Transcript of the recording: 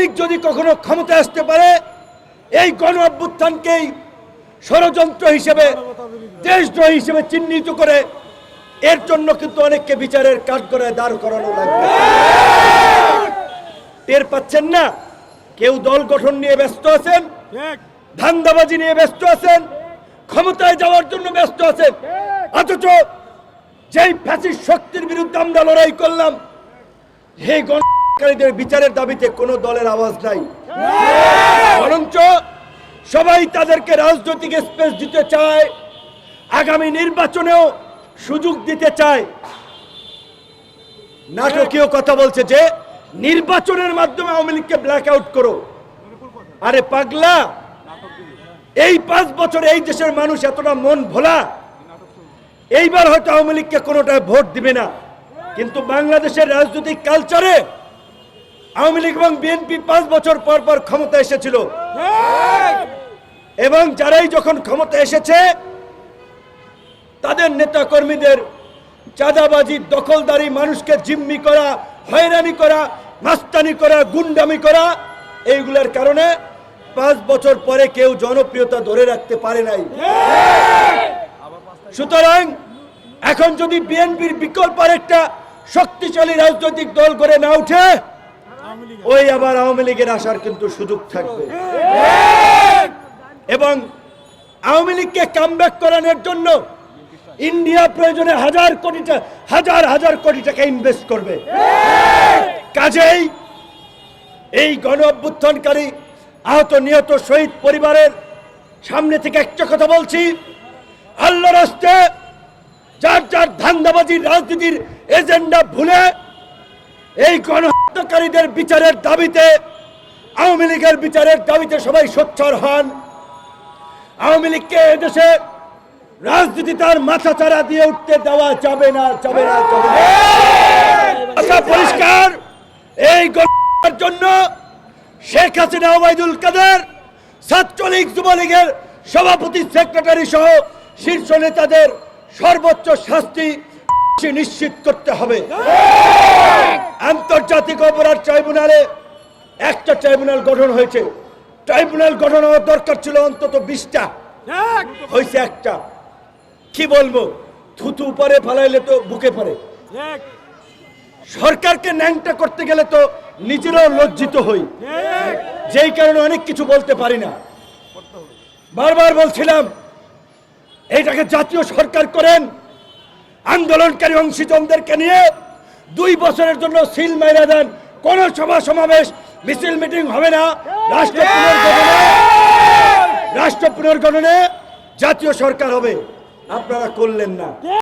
লীগ যদি কখনো ক্ষমতায় আসতে পারে, এই গণ অভ্যুত্থানকেই ষড়যন্ত্র হিসেবে, দেশদ্রোহী হিসেবে চিহ্নিত করে, এর জন্য কিন্তু অনেককে বিচারের কাঠগড়ায় দাঁড় করানো লাগবে। টের পাচ্ছেন না? কেউ দল গঠন নিয়ে ব্যস্ত আছেন? ধান্দাবাজি নিয়ে ব্যস্ত আছেন? ক্ষমতায় যাওয়ার জন্য ব্যস্ত আছেন? অথচ যেই ফ্যাসিস শক্তির বিরুদ্ধে আমরা লড়াই করলাম, সেই গণকারীদের বিচারের দাবিতে কোনো দলের আওয়াজ নাই। বরঞ্চ সবাই তাদেরকে রাজনৈতিক স্পেস দিতে চায়, আগামী নির্বাচনেও সুযোগ দিতে চায়। নাটকীয় কথা বলছে যে, নির্বাচনের মাধ্যমে আওয়ামী লীগকে ব্ল্যাক আউট করো। আরে পাগলা! এই পাঁচ বছরে এই দেশের মানুষ এতটা মন ভোলা। এইবার হয়তো আওয়ামী লীগকে কোনোটায় ভোট দিবে না। কিন্তু বাংলাদেশের রাজনৈতিক কালচারে আওয়ামী লীগ এবং বিএনপি পাঁচ বছর পর পর ক্ষমতা এসেছিল। এবং যারাই যখন ক্ষমতা এসেছে, তাদের নেতা কর্মীদের চাঁদাবাজি, দখলদারি, মানুষকে জিম্মি করা, হয়রানি করা মাস্তানি করা, গুন্ডামি করা, এইগুলোর কারণে পাঁচ বছর পরে কেউ জনপ্রিয়তা ধরে রাখতে পারে নাই। সুতরাং এখন যদি বিএনপির বিকল্প একটা শক্তিশালী রাজনৈতিক দল করে না উঠে ওই আবার আওয়ামী লীগের আসার কিন্তু সুযোগ থাকবে। এবং আওয়ামী লীগকে কামব্যাক করানোর জন্য ইন্ডিয়া প্রয়োজনে হাজার কোটি হাজার হাজার কোটি টাকা ইনভেস্ট করবে। কাজেই এই গণ অভ্যুত্থানকারী, আহত, নিহত, শহীদ পরিবারের সামনে থেকে একটা কথা বলছি আল্লাহ রাস্তে যার যার ধান্দাবাজির, রাজনীতির এজেন্ডা ভুলে এই গণহত্যাকারীদের বিচারের দাবিতে, আওয়ামী লীগের বিচারের দাবিতে সবাই সোচ্চার হন। আওয়ামী লীগকে এদেশে রাজনীতি তার মাথা চারা দিয়ে উঠতে দেওয়া যাবে না যাবে না যাবে না। আচ্ছা পরিষ্কার, এই গণহত্যার জন্য শেখ হাসিনা, ওবায়দুল কাদের, ছাত্রলীগ যুবলীগের সভাপতি, সেক্রেটারি সহ শীর্ষ নেতাদের সর্বোচ্চ শাস্তি নিশ্চিত করতে হবে। আন্তর্জাতিক অপরাধ ট্রাইব্যুনালে একটা ট্রাইব্যুনাল গঠন হয়েছে। ট্রাইব্যুনাল গঠন হওয়ার দরকার ছিল অন্তত বিশটা। হয়েছে একটা। কি বলব? থুতু পরে ফালাইলে তো বুকে পড়ে। সরকারকে ন্যাংটা করতে গেলে তো নিজেরাও লজ্জিত হই। যেই কারণে অনেক কিছু বলতে পারি না। বারবার বলছিলাম এইটাকে জাতীয় সরকার করেন আন্দোলনকারী অংশীজনদেরকে নিয়ে দুই বছরের জন্য সিল মাইরা দেন। কোন সভা সমাবেশ, মিছিল, মিটিং হবে না। রাষ্ট্র রাষ্ট্র পুনর্গঠনে জাতীয় সরকার হবে। আপনারা করলেন না।